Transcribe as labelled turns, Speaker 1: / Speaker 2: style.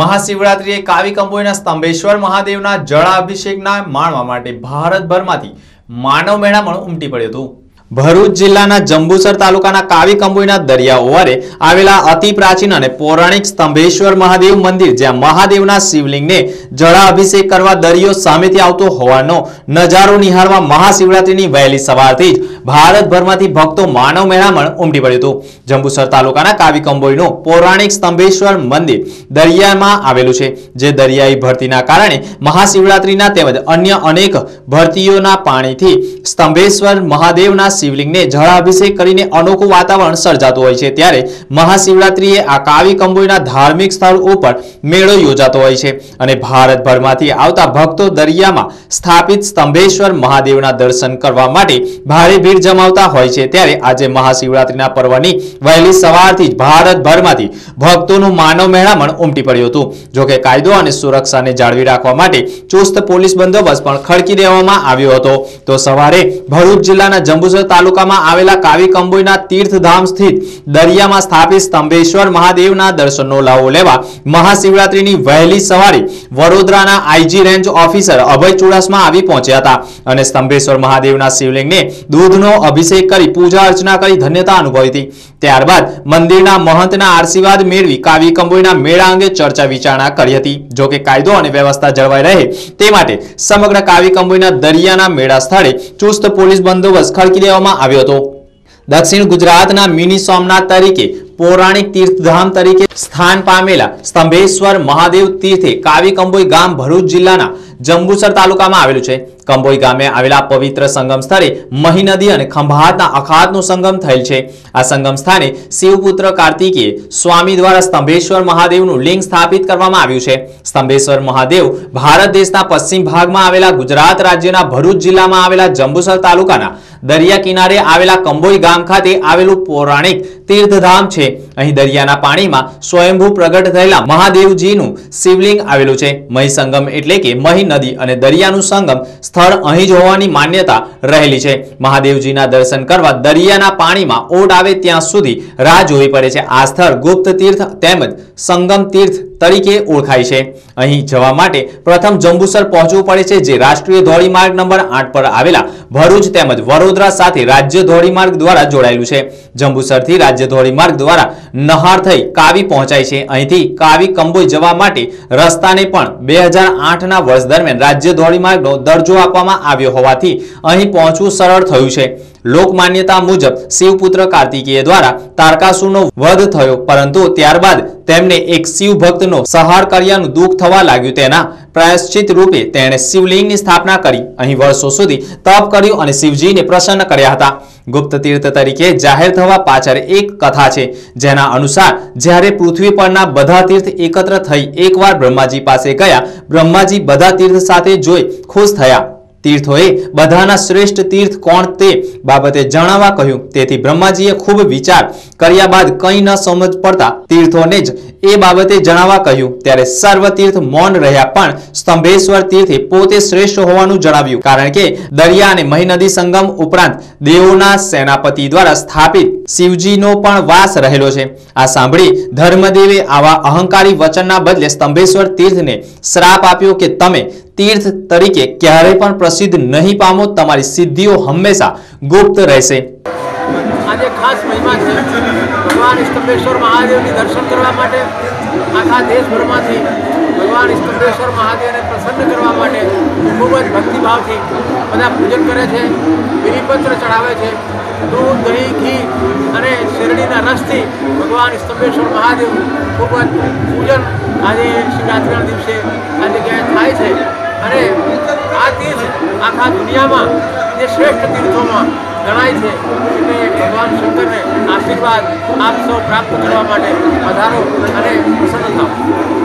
Speaker 1: મહાશિવરાત્રિએ કાવી કંબોઈના સ્તંભેશ્વર મહાદેવના જળાભિષેકના માણવા માટે ભારતભરમાંથી માનવ મેળામણ ઉમટી પડ્યું હતું ભરૂચ જિલ્લાના જંબુસર તાલુકાના કાવી કંબોઈના દરિયા ઓવારે આવેલા અતિ પ્રાચીન અને પૌરાણિક સ્તંભેશ્વર મહાદેવ મંદિર જ્યાં મહાદેવના શિવલિંગને જળા અભિષેક કરવા દરિયો સામેથી આવતો હોવાનો નજારો નિહાળવા મહાશિવરાત્રીની વહેલી સવારથી જ ભારતભરમાંથી ભક્તો માનવ મેળામણ ઉમટી પડ્યું હતું જંબુસર તાલુકાના કાવી કંબોઈનું પૌરાણિક સ્તંભેશ્વર મંદિર દરિયામાં આવેલું છે જે દરિયાઈ ભરતીના કારણે મહાશિવરાત્રીના તેમજ અન્ય અનેક ભરતીઓના પાણીથી સ્તંભેશ્વર મહાદેવના શિવલિંગને જળાભિષેક કરીને અનોખું વાતાવરણ સર્જાતું હોય છે ત્યારે મહાશિવરાત્રિએ આ કાવી કંબોઈના ધાર્મિક સ્થળ ઉપર મેળો યોજાતો હોય છે અને ભારતભરમાંથી આવતા ભક્તો દરિયામાં સ્થાપિત સ્તંભેશ્વર મહાદેવના દર્શન કરવા માટે ભારે ભીડ જમાવતા હોય છે ત્યારે આજે મહાશિવરાત્રિના પર્વની વહેલી સવારથી જ ભારતભરમાંથી ભક્તોનું માનવ મહેણામણ ઉમટી પડ્યું હતું જોકે કાયદો અને સુરક્ષાને જાળવી રાખવા માટે ચુસ્ત પોલીસ બંદોબસ્ત પણ ખડકી દેવામાં આવ્યો હતો તો સવારે ભરૂચ જિલ્લાના જંબુસર તાલુકામાં આવેલા કાવી કંબોઈના તીર્થધામ સ્થિત દરિયામાં સ્થાપિત સ્તંભેશ્વર મહાદેવના દર્શનનો લાવો લેવા મહાશિવરાત્રીની વહેલી સવારે વડોદરાના IG range officer Abhay Chudasama આવી પહોંચ્યા હતા અને સ્તંભેશ્વર મહાદેવના શિવલિંગને દૂધનો અભિષેક કરી પૂજા અર્ચના કરી ધન્યતા અનુભવી હતી ત્યારબાદ મંદિરના મહંતના આશીર્વાદ મેળવી કાવી કંબોઈના મેળા અંગે ચર્ચા વિચારણા કરી હતી જોકે કાયદો અને વ્યવસ્થા જળવાઈ રહે તે માટે સમગ્ર કાવી કંબોઈના દરિયાના મેળા સ્થળે ચુસ્ત પોલીસ બંદોબસ્ત ખડકી દેવા કરવામાં આવ્યો હતો દક્ષિણ ગુજરાતના મિનિ સોમનાથ તરીકે પૌરાણિક તીર્થધામ તરીકે સ્થાન પામેલા સ્તંભેશ્વર મહાદેવ તીર્થે કાવી કંબોઈ ગામ ભરૂચ જિલ્લાના જંબુસર તાલુકામાં આવેલું છે કંબોઈ ગામે આવેલા પવિત્ર સંગમ સ્થળે મહી નદી અને ખંભાતના અખાતનું સંગમ થયેલ છે આ સંગમ સ્થાને શિવપુત્ર કાર્તિકે સ્વામી દ્વારા સ્તંભેશ્વર મહાદેવનું લિંગ સ્થાપિત કરવામાં આવ્યું છે સ્તંભેશ્વર મહાદેવ ભારત દેશના પશ્ચિમ ભાગમાં આવેલા ગુજરાત રાજ્યના ભરૂચ જિલ્લામાં આવેલા જંબુસર તાલુકાના દરિયા કિનારે આવેલા કંબોઈ ગામ ખાતે આવેલું પૌરાણિક તીર્થધામ છે અહીં દરિયાના પાણીમાં સ્વયંભૂ પ્રગટ થયેલા મહાદેવજીનું શિવલિંગ આવેલું છે મહી સંગમ એટલે કે મહી નદી અને દરિયાનું સંગમ સ્થળ અહીં જ હોવાની માન્યતા રહેલી છે મહાદેવજીના દર્શન કરવા દરિયાના પાણીમાં ઓટ આવે ત્યાં સુધી રાહ જોવી પડે છે આ સ્થળ ગુપ્ત તીર્થ તેમજ સંગમ તીર્થ તરીકે ઓળખાય છે અહીં જવા માટે પ્રથમ જંબુસર પહોંચવું પડે છે જે રાષ્ટ્રીય ધોરીમાર્ગ નંબર આઠ પર આવેલા ભરૂચ તેમજ વડોદરા સાથે રાજ્ય ધોરીમાર્ગ દ્વારા જોડાયેલું છે જંબુસરથી રાજ્ય ધોરીમાર્ગ દ્વારા નહાર થઈ કાવી પહોંચાય છે અહીંથી કાવી કંબોઈ જવા માટે રસ્તાને પણ બે ના વર્ષ દરમિયાન રાજ્ય ધોરીમાર્ગનો દરજ્જો આપવામાં આવ્યો હોવાથી અહીં પહોંચવું સરળ થયું છે લોકમાન્યતા મુજબ શિવપુત્ર કાર્તિકેય દ્વારા તારકાસુરનો વધ થયો પરંતુ ત્યારબાદ તેમને એક શિવ સહાર કર્યાનું દુઃખ થવા લાગ્યું તેના પ્રાયશ્ચિત રૂપે તેણે શિવલિંગની સ્થાપના કરી અહીં વર્ષો સુધી તપ કર્યું અને શિવજીને પ્રસન્ન કર્યા હતા ગુપ્ત તીર્થ તરીકે જાહેર થવા પાછળ એક કથા છે જેના અનુસાર જ્યારે પૃથ્વી પરના બધા તીર્થ એકત્ર થઈ એકવાર બ્રહ્માજી પાસે ગયા બ્રહ્માજી બધા તીર્થ સાથે જોઈ ખુશ થયા તીર્થોએ બધાના શ્રેષ્ઠ તીર્થ કોણ તે બાબતે જણાવવા કહ્યું તેથી બ્રહ્માજીએ ખૂબ વિચાર કર્યા બાદ કંઈ ન સમજ પડતા તીર્થોને જ એ બાબતે જણાવવા કહ્યું ત્યારે સર્વ તીર્થ મૌન રહ્યા પણ સ્તંભેશ્વર તીર્થે પોતે શ્રેષ્ઠ હોવાનું જણાવ્યું કારણ કે દરિયા અને મહી નદી સંગમ ઉપરાંત દેવોના સેનાપતિ દ્વારા સ્થાપિત શિવજીનો પણ વાસ રહેલો છે આ સાંભળી ધર્મદેવે આવા અહંકારી વચનના બદલે સ્તંભેશ્વર તીર્થને શ્રાપ આપ્યો કે તમે તીર્થ તરીકે ક્યારેય પણ પ્રસિદ્ધ નહીં પામો તમારી સિદ્ધિઓ હંમેશા ગુપ્ત રહેશે ભગવાન સ્તંભેશ્વર મહાદેવની દર્શન કરવા માટે આખા દેશભરમાંથી ભગવાન સ્તંભેશ્વર મહાદેવને પ્રસન્ન કરવા માટે ખૂબ જ ભક્તિભાવથી બધા પૂજન કરે છે બિલીપત્ર ચઢાવે છે દૂધ દહીં ઘી અને શેરડીના રસથી ભગવાન સ્તંભેશ્વર મહાદેવ ખૂબ જ પૂજન આજે શિવરાત્રિના દિવસે આ જગ્યાએ થાય છે અને આ તીર્થ આખા દુનિયામાં જે શ્રેષ્ઠ તીર્થોમાં જણાય છે કે ભગવાન શંકરને આશીર્વાદ આપ સૌ પ્રાપ્ત કરવા માટે વધારો અને પ્રસન્ન થાવ